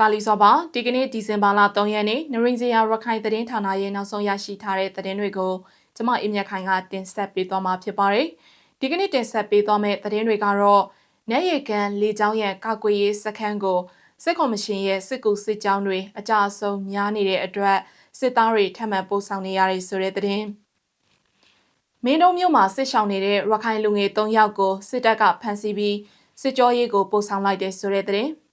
ကာလီစောပါဒီကနေ့ဒီဇင်ဘာလ3ရက်နေ့နရင်းစရာရခိုင်သတင်းဌာနရဲ့နောက်ဆုံးရရှိထားတဲ့သတင်းတွေကိုကျွန်မအင်မြက်ခိုင်ကတင်ဆက်ပေးသွားမှာဖြစ်ပါတယ်။ဒီကနေ့တင်ဆက်ပေးသွားမယ့်သတင်းတွေကတော့နေရီကန်လေကြောင်းရဲ့ကာကွယ်ရေးစခန်းကိုစစ်ကော်မရှင်ရဲ့စစ်ကူစစ်ကြောင်းတွေအကြအဆုံးများနေတဲ့အတွက်စစ်သားတွေထပ်မံပို့ဆောင်နေရတဲ့ဆိုတဲ့သတင်း။မင်းတို့မြို့မှာစစ်ရှောင်နေတဲ့ရခိုင်လူငယ်၃ယောက်ကိုစစ်တပ်ကဖမ်းဆီးပြီးစစ်ကြောရေးကိုပို့ဆောင်လိုက်တဲ့ဆိုတဲ့သတင်း။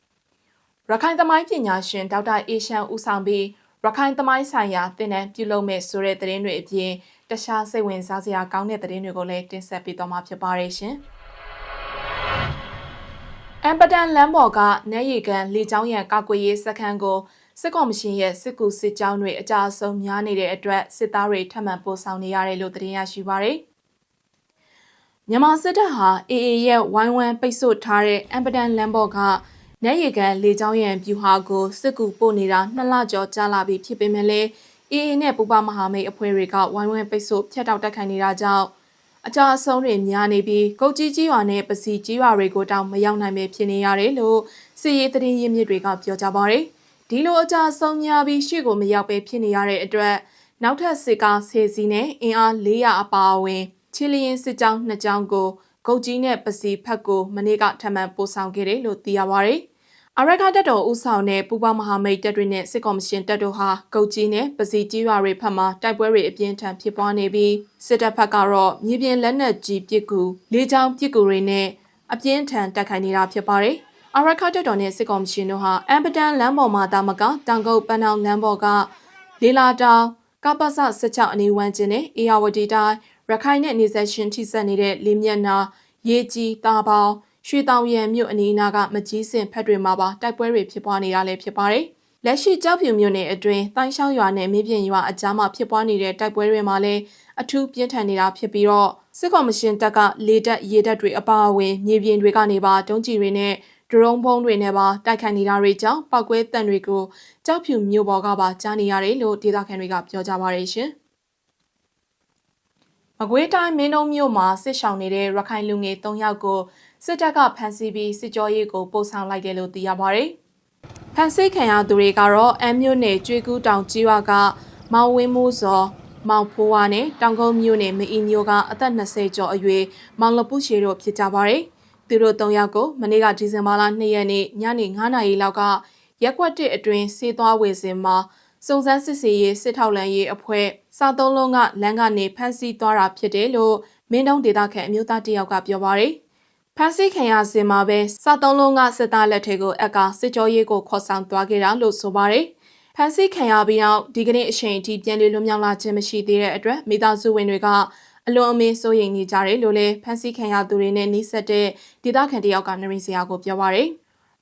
ရခိုင်သမိုင်းပညာရှင်ဒေါက်တာအေရှန်ဦးဆောင်ပြီးရခိုင်သမိုင်းဆိုင်ရာသင်တန်းပြုလုပ်မဲ့ဆိုတဲ့သတင်းတွေအပြင်တခြားစိတ်ဝင်စားစရာကောင်းတဲ့သတင်းတွေကိုလည်းတင်ဆက်ပေးသွားမှာဖြစ်ပါတယ်ရှင်။အမ်ပဒန်လမ်းပေါ်ကနဲရီကန်လေကြောင်းရန်ကာကွယ်ရေးစခန်းကိုစစ်ကော်မရှင်ရဲ့စစ်ကူစစ်ကြောင်းတွေအကြအဆုံးများနေတဲ့အတွက်စစ်သားတွေထပ်မံပို့ဆောင်နေရတယ်လို့သတင်းရရှိပါရယ်။မြန်မာစစ်တပ်ဟာ AA ရဲ့ဝိုင်းဝန်းပိတ်ဆို့ထားတဲ့အမ်ပဒန်လမ်းပေါ်က နက်ရီကန်လေကြောင်းရန်ဗျူဟာကိုစစ်ကူပို့နေတာနှစ်လကျော်ကြာလာပြီဖြစ်ပေမဲ့လည်းအေအေနဲ့ပူပမဟာမိတ်အဖွဲ့တွေကဝိုင်းဝန်းပိတ်ဆို့ဖျက်တောက်တက်ခိုင်နေတာကြောင့်အကြအဆုံးတွေများနေပြီးကုတ်ကြီးကြီးရွာနဲ့ပစီကြီးရွာတွေကိုတောင်မရောက်နိုင်ပဲဖြစ်နေရတယ်လို့စစ်ရေးသတင်းရင်းမြစ်တွေကပြောကြပါရယ်ဒီလိုအကြအဆုံးများပြီးရှေ့ကိုမရောက်ပဲဖြစ်နေရတဲ့အတွက်နောက်ထပ်စစ်ကားဆယ်စီနဲ့အင်အား400အပါအဝင်ချီလီယင်စစ်ကြောင်းနှစ်ကြောင်းကိုဂုတ်ကြီးနဲ့ပစီဖက်ကိုမနေ့ကထပ်မံပို့ဆောင်ခဲ့တယ်လို့သိရပါရယ် အရကတပ်တော်ဦးဆောင်တဲ့ပူပေါင်းမဟာမိတ်တပ်တွေနဲ့စစ်ကော်မရှင်တပ်တို့ဟာကုတ်ကြီးနဲ့ပစီကြီးရွာတွေဖက်မှတိုက်ပွဲတွေအပြင်းထန်ဖြစ်ပွားနေပြီးစစ်တပ်ဘက်ကတော့မြေပြင်လက်နက်ကြီးပစ်ကူလေးချောင်းပစ်ကူတွေနဲ့အပြင်းထန်တိုက်ခိုက်နေတာဖြစ်ပါတယ်။အရကတပ်တော်နဲ့စစ်ကော်မရှင်တို့ဟာအမ်ပတန်လမ်းပေါ်မှာတာမကတောင်ကုတ်ပန်းအောင်လမ်းပေါ်ကလေးလာတောင်ကပ္ပစ16အနီးဝန်းကျင်နဲ့အေယာဝတီတိုင်းရခိုင်နဲ့နေဆက်ရှင်ထိစပ်နေတဲ့လေးမျက်နှာရေကြီးတာပေါင်း ရွှေတောင်ရံမြို့အနီးအနားကမကြီးစင်ဖက်တွေမှာပါတိုက်ပွဲတွေဖြစ်ပွားနေတာလည်းဖြစ်ပါတယ်။လက်ရှိကြောက်ဖြူမြို့နယ်အတွင်းတိုင်းရှောင်းရွာနဲ့မြင်းပြင်ရွာအကြားမှာဖြစ်ပွားနေတဲ့တိုက်ပွဲတွေမှာလည်းအထူးပြင်းထန်နေတာဖြစ်ပြီးတော့စစ်ကော်မရှင်တပ်ကလေတပ်ရေတပ်တွေအပါအဝင်မြေပြင်တွေကနေပါတုံးကြီးတွေနဲ့ဒရုန်းဘုံတွေနဲ့ပါတိုက်ခိုက်နေတာတွေကြောင့်ပောက်ကွဲတန်တွေကိုကြောက်ဖြူမြို့ပေါ်ကပါကြားနေရတယ်လို့ဒေသခံတွေကပြောကြပါရရှင်။မကွေးတိုင်းမင်းတုံးမြို့မှာစစ်ရှောင်နေတဲ့ရခိုင်လူငယ်၃ယောက်ကို စစ်တပ်ကဖမ်းဆီးပြီးစစ်ကြောရေးကိုပို့ဆောင်လိုက်တယ်လို့သိရပါတယ်။ဖမ်းဆီးခံရသူတွေကတော့အမ်မြို့နယ်ကျွေးကူးတောင်ကြီးဝါကမောင်ဝင်းမိုးစော်မောင်ဖိုးဝါနဲ့တောင်ကုန်းမြို့နယ်မအီမျိုးကအသက်20ကျော်အရွယ်မောင်လပုရှေတို့ဖြစ်ကြပါတယ်။သူတို့၃ယောက်ကိုမနေ့ကဒီဇင်ဘာလ2ရက်နေ့ညနေ9နာရီလောက်ကရက်ကွက်တစ်အတွင်းစေးသွားဝေစင်မှာစုံစမ်းစစ်ဆေးရေးစစ်ထောက်လန်ရေးအဖွဲ့စာသုံးလုံးကလမ်းကနေဖမ်းဆီးသွားတာဖြစ်တယ်လို့မင်းတုံးဒေသခံအမျိုးသားတယောက်ကပြောပါရယ် ဖမ်းဆီးခံရစဉ်မှာပဲစာသုံးလုံးကစစ်သားလက်ထဲကိုအက်ကစစ်ကြောရေးကိုခေါ်ဆောင်သွားခဲ့တာလို့ဆိုပါရယ်ဖမ်းဆီးခံရပြီးနောက်ဒီကနေ့အချိန်အထိပြန်လည်လွတ်မြောက်လာခြင်းမရှိသေးတဲ့အတွက်မိသားစုဝင်တွေကအလွန်အမင်းစိုးရိမ်နေကြတယ်လို့လည်းဖမ်းဆီးခံရသူတွေနဲ့နှိစက်တဲ့ဒေသခံတယောက်ကနရင်းစရာကိုပြောပါရယ်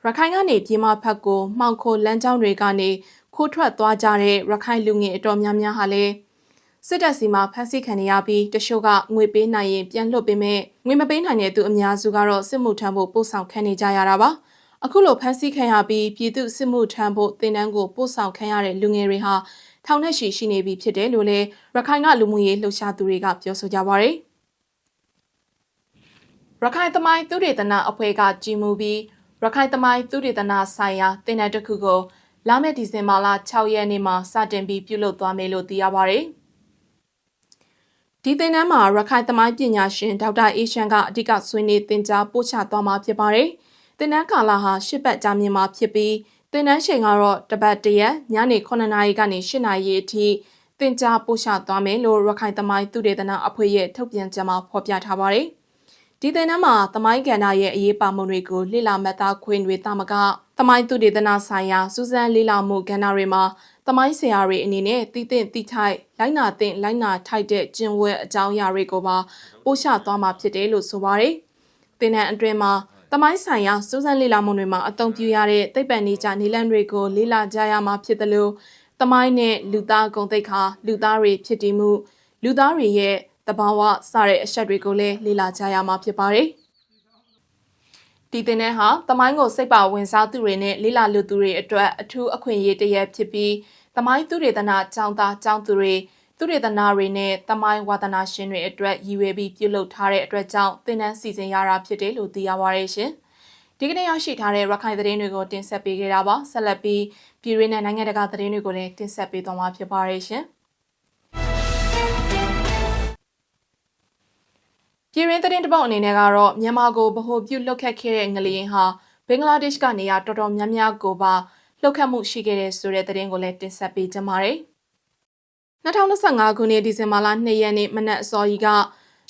ရခိုင်ကနေပြည်မဖက်ကိုမှောင်ခိုလမ်းကြောင်းတွေကနေခိုးထွက်သွားကြတဲ့ရခိုင်လူငယ်အတော်များများဟာလည်း စစ်တပ်စီမှာဖမ်းဆီးခံရပြီးတချို့ကငွေပေးနိုင်ရင်ပြန်လွှတ်ပေးမဲ့ငွေမပေးနိုင်တဲ့သူအများစုကတော့စစ်မှုထမ်းဖို့ပို့ဆောင်ခံနေကြရတာပါအခုလိုဖမ်းဆီးခံရပြီးပြည်သူစစ်မှုထမ်းဖို့တင်တန်းကိုပို့ဆောင်ခံရတဲ့လူငယ်တွေဟာထောင်နဲ့ရှိရှိနေပြီဖြစ်တယ်လို့လည်းရခိုင်ကလူမှုရေးလှုပ်ရှားသူတွေကပြောဆိုကြပါရယ်ရခိုင်သမိုင်းသူဒေသနာအဖွဲ့ကကြီးမှုပြီးရခိုင်သမိုင်းသူဒေသနာဆိုင်ရာတင်တန်းတစ်ခုကိုလာမယ့်ဒီဇင်ဘာလ6ရက်နေ့မှာစတင်ပြီးပြုလုပ်သွားမယ်လို့သိရပါရယ် ဒီသင်တန်းမှာရခိုင်သမိုင်းပညာရှင်ဒေါက်တာအေးရှန်ကအဓိကဆွေးနွေးသင်ကြားပို့ချသွားမှာဖြစ်ပါတယ်။သင်တန်းကာလဟာ၈ပတ်ကြာမြင့်မှာဖြစ်ပြီးသင်တန်းချိန်ကတော့တပတ်တရက်ညနေ9နာရီကနေ10နာရီအထိသင်ကြားပို့ချသွားမယ်လို့ရခိုင်သမိုင်းသူဒေသနာအဖွဲ့ရဲ့ထုတ်ပြန်ကြေညာဖော်ပြထားပါတယ်။ဒီသင်တန်းမှာသမိုင်းကဏ္ဍရဲ့အရေးပါမှုတွေကိုလေ့လာမှတ်သားခွင့်တွေတာမကသမိုင်းသူဒေသနာဆိုင်ရာစူးစမ်းလေ့လာမှုကဏ္ဍတွေမှာ သမိုင်းဆရာတွေအနေနဲ့တည်တင့်တိထိုက်လိုက်နာသင့်လိုက်နာထိုက်တဲ့ကျင့်ဝတ်အကြောင်းအရာတွေကိုပါပို့ချသွားမှာဖြစ်တယ်လို့ဆိုပါတယ်။သင်တန်းအတွင်းမှာသမိုင်းဆိုင်ရာစူးစမ်းလေ့လာမှုတွေမှာအသုံးပြုရတဲ့သိပ္ပံနည်းကျနည်းလမ်းတွေကိုလေ့လာကြရမှာဖြစ်တယ်လို့သမိုင်းနဲ့လူသားဂုဏ်သိက္ခာလူသားတွေဖြစ်တည်မှု လူသားတွေရဲ့တဘာဝစတဲ့အချက်တွေကိုလည်းလေ့လာကြရမှာဖြစ်ပါတယ်။ ဒီတင်တဲ့ဟာတမိုင်းကိုစိတ်ပါဝင်စားသူတွေနဲ့လေ့လာလူသူတွေအတွက်အထူးအခွင့်အရေးတစ်ရပ်ဖြစ်ပြီးတမိုင်းသူတွေတနာចောင်းသားចောင်းသူတွေသူတွေတနာတွေနဲ့တမိုင်းဝါသနာရှင်တွေအတွက်ရည်ရွယ်ပြီးပြုလုပ်ထားတဲ့အတွက်ကြောင့်သင်တန်းစီစဉ်ရတာဖြစ်တယ်လို့သိရပါရရှင်။ဒဒီကနေ့ရရှိထားတဲ့ရခိုင်သတင်းတွေကိုတင်ဆက်ပေးခဲ့တာပါဆက်လက်ပြီးပြည်ရင်းနဲ့နိုင်ငံတကာသတင်းတွေကိုလည်းတင်ဆက်ပေးသွားမှာဖြစ်ပါရဲ့ရှင် ပြည်ရင်းသတင်းတပုတ်အနေနဲ့ကတော့မြန်မာကိုဗဟိုပြုလှုပ်ခတ်ခဲ့တဲ့ငလျင်ဟာဘင်္ဂလားဒေ့ရှ်ကနေရာတော်တော်များများကိုပါလှုပ်ခတ်မှုရှိခဲ့တဲ့ဆိုတဲ့သတင်းကိုလည်းတင်ဆက်ပေးကြပါမယ်2025ခုနှစ်ဒီဇင်ဘာလ2ရက်နေ့မနက်အစောကြီးက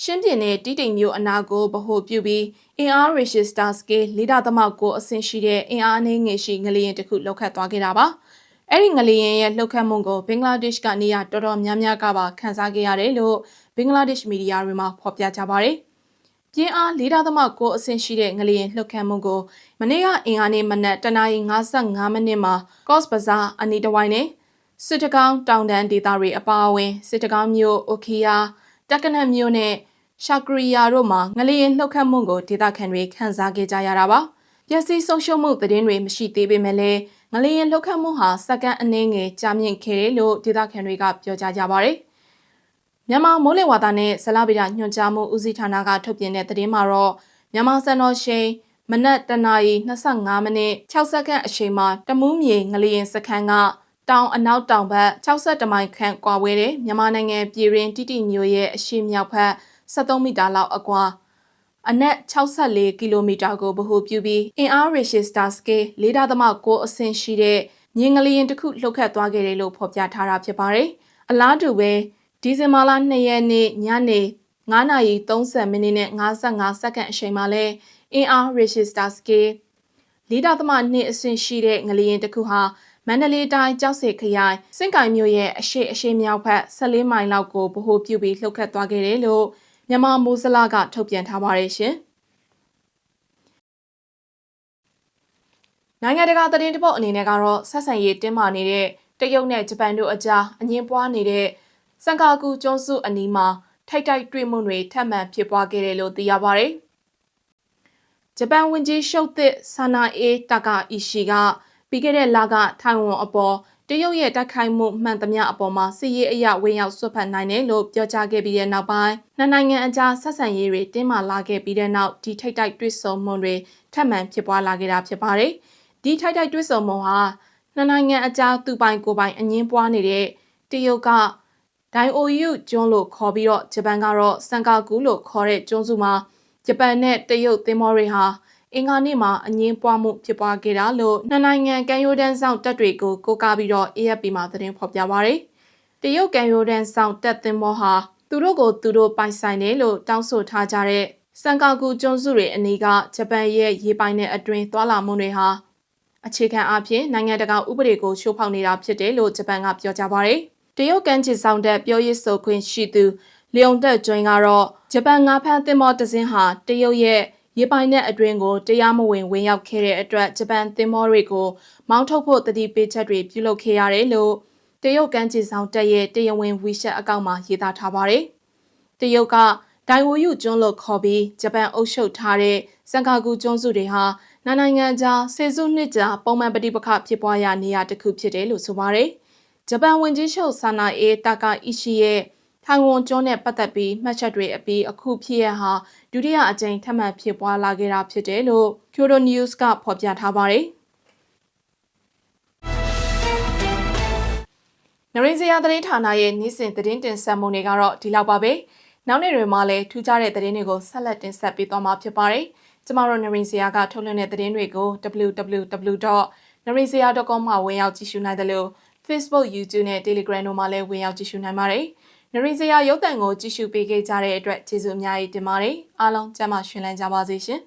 ရှင်းပြင်းတဲ့တီးတိမ်မျိုးအနာကိုဗဟိုပြုပြီးအင်အား register scale လေးတာသမကိုအဆင့်ရှိတဲ့အင်အားအနည်းငယ်ရှိငလျင်တစ်ခုလှုပ်ခတ်သွားခဲ့တာပါ။ အဲ့ဒီငလျင်ရဲ့လှုပ်ခတ်မှုကိုဘင်္ဂလားဒေ့ရှ်ကနေရတော်တော်များများကပါခန်းစားခဲ့ရတယ်လို့ဘင်္ဂလားဒေ့ရှ်မီဒီယာတွေမှာဖော်ပြကြပါတယ်။ပြင်းအား၄သမကိုအဆင့်ရှိတဲ့ငလျင်လှုပ်ခတ်မှုကိုမနေ့ကအင်အားနေ့မနက်တနာရီ55မိနစ်မှာ Coast Bazar အနီးတစ်ဝိုင်းနဲ့စစ်တကောင်းတောင်တန်းဒေသတွေအပါအဝင်စစ်တကောင်းမြို့အိုခီယာတက္ကနတ်မြို့နဲ့ရှာကရီယာတို့မှာငလျင်လှုပ်ခတ်မှုကိုဒေသခံတွေခံစားခဲ့ကြရတာပါ။ပျက်စီးဆုံးရှုံးမှုသတင်းတွေမရှိသေးပေမဲ့လည်း ငလျင်လှုပ်ခတ်မှုဟာစက္ကန့်အနည်းငယ်ကြာမြင့်ခဲ့တယ်လို့ဒေသခံတွေကပြောကြားကြပါတယ်။မြန်မာမိုးလေဝသနဲ့ဇလဗေဒညွှန်ကြားမှုဦးစီးဌာနကထုတ်ပြန်တဲ့သတင်းမှာတော့မြန်မာစံတော်ချိန်မနက်တနာရီ25မိနစ်6စက္ကန့်အချိန်မှာတမူးမြေငလျင်စခန်းကတောင်အနောက်တောင်ဘက်62မိုင်ခန့်ကွာဝဲတဲ့မြန်မာနိုင်ငံပြည်ရင်းတိတိမြို့ရဲ့အရှေ့မြောက်ဘက်73မီတာလောက်အကွာ အနက်64ကီလိုမီတာကိုဗဟိုပြုပြီးအင်အား register scale 4.9အဆင့်ရှိတဲ့မြင်းငလျင်တစ်ခုလှုပ်ခတ်သွားခဲ့တယ်လို့ဖော်ပြထားတာဖြစ်ပါတယ်။အလားတူပဲဒီဇင်ဘာလ2ရက်နေ့ညနေ9:30မိနစ်နဲ့55စက္ကန့်အချိန်မှာလဲအင်အား register scale 4.2အဆင့်ရှိတဲ့ငလျင်တစ်ခုဟာမန္တလေးတိုင်းကြောက်စင်ခရိုင်စင့်ကိုင်မြို့ရဲ့အရှိအရှိမြောက်ဘက်14မိုင်လောက်ကိုဗဟိုပြုပြီးလှုပ်ခတ်သွားခဲ့တယ်လို့ မြန်မာမိုးစလာကထုတ်ပြန်ထားပါတယ်ရှင်။နိုင်ငံတကာသတင်းတပုတ်အနေနဲ့ကတော့ဆက်ဆံရေးတင်းမာနေတဲ့တရုတ်နဲ့ဂျပန်တို့အကြားအငင်းပွားနေတဲ့စံကာကူကျွန်းစုအနီးမှာထိုက်တိုက်တွေ့မှုတွေထပ်မံဖြစ်ပွားခဲ့တယ်လို့သိရပါတယ်။ဂျပန်ဝန်ကြီးရှုပ်သစ်ဆာနာအေးတာကာအီရှီကပြီးခဲ့တဲ့လကထိုင်ဝမ်အပေါ် တရုတ်ရဲ့တိုက်ခိုက်မှုမှန်သမျှအပေါ်မှာစစ်ရေးအရဝင်ရောက်ဆွတ်ဖက်နိုင်တယ်လို့ပြောကြားခဲ့ပြီးတဲ့နောက်ပိုင်းနှစ်နိုင်ငံအကြားဆက်ဆံရေးတွေတင်းမာလာခဲ့ပြီးတဲ့နောက်ဒီထိတ်တိုက်တွေ့ဆုံမှုတွေထပ်မံဖြစ်ပွားလာခဲ့တာဖြစ်ပါတယ်။ဒီထိုက်တိုက်တွေ့ဆုံမှုဟာနှစ်နိုင်ငံအကြားသူပိုင်ကိုပိုင်အငင်းပွားနေတဲ့တရုတ်ကဒိုင်အိုယူကျွန်းလို့ခေါ်ပြီးတော့ဂျပန်ကတော့စန်ကာကူလို့ခေါ်တဲ့ကျွန်းစုမှာဂျပန်နဲ့တရုတ်သင်္ဘောတွေဟာ အင်္ဂါနေ့မှာအငင်းပွားမှုဖြစ်ပွားခဲ့တာလို့နှစ်နိုင်ငံကန်ယိုဒန်ဆောင်တပ်တွေကိုကိုးကားပြီးတော့ AFP မှာသတင်းဖော်ပြပါရယ်တရုတ်ကန်ယိုဒန်ဆောင်တပ်သင်္ဘောဟာသူတို့ကိုသူတို့ပိုင်ဆိုင်တယ်လို့တောင်းဆိုထားကြတဲ့စန်ကာကူကျွန်းစုတွေအနီးကဂျပန်ရဲ့ရေပိုင်တဲ့အတွင်းသွာလာမှုတွေဟာအခြေခံအဖြစ်နိုင်ငံတကာဥပဒေကိုချိုးဖောက်နေတာဖြစ်တယ်လို့ဂျပန်ကပြောကြားပါရယ်တရုတ်ကန်ချီဆောင်တဲ့ပြောရေးဆိုခွင့်ရှိသူလျုံတက်ကျွင်းကတော့ဂျပန်ငါးဖမ်းသင်္ဘောတစ်စင်းဟာတရုတ်ရဲ့ ရေပိုင်တဲ့အတွင်းကိုတရားမဝင်ဝင်ရောက်ခဲ့တဲ့အတွက်ဂျပန်သင်္ဘောတွေကိုမောင်းထုတ်ဖို့တတိပေးချက်တွေပြုလုပ်ခဲ့ရတယ်လို့တရုတ်ကမ်းခြေဆောင်တပ်ရဲ့တရားဝင်ဝီရှက်အကောင့်မှာရေးသားထားပါတယ်။တရုတ်ကဒိုင်ဝိုယူကျွန်းလို့ခေါ်ပြီးဂျပန်အုပ်ချုပ်ထားတဲ့စန်ကာကူကျွန်းစုတွေဟာနိုင်ငံကြားဆယ်စုနှစ်ကြာပုံမှန်ပဋိပက္ခဖြစ်ပွားရာနေရာတစ်ခုဖြစ်တယ်လို့ဆိုပါတယ်။ဂျပန်ဝန်ကြီးချုပ်ဆာနာအေတာကာအီရှီရဲ့ ထိုင်ဝမ်ကျွန်းနဲ့ပတ်သက်ပြီးမှတ်ချက်တွေအပြီးအခုဖြစ်ရဟာဒုတိယအကြိမ်ထပ်မံဖြစ်ပွားလာခဲ့တာဖြစ်တယ်လို့ Kyodo News ကဖော်ပြထားပါတယ်။နရင်းစရာသတင်းဌာနရဲ့နေ့စဉ်သတင်းတင်ဆက်မှုတွေကတော့ဒီလောက်ပါပဲ။နောက်နေ့တွေမှာလည်းထူးခြားတဲ့သတင်းတွေကိုဆက်လက်တင်ဆက်ပေးသွားမှာဖြစ်ပါတယ်။ကျမတို့နရင်းစရာကထုတ်လွှင့်တဲ့သတင်းတွေကို www.narinsaya.com မှာဝင်ရောက်ကြည့်ရှုနိုင်တယ်လို့ Facebook, YouTube နဲ့ Telegram တို့မှာလည်းဝင်ရောက်ကြည့်ရှုနိုင်ပါတယ်။ နရီစရာရုပ်တံကိုကြည့်ရှုပေးခဲ့ကြတဲ့အတွက်ကျေးဇူးအများကြီးတင်ပါတယ်အားလုံးကျမ်းမာရှင်လန်းကြပါစေရှင်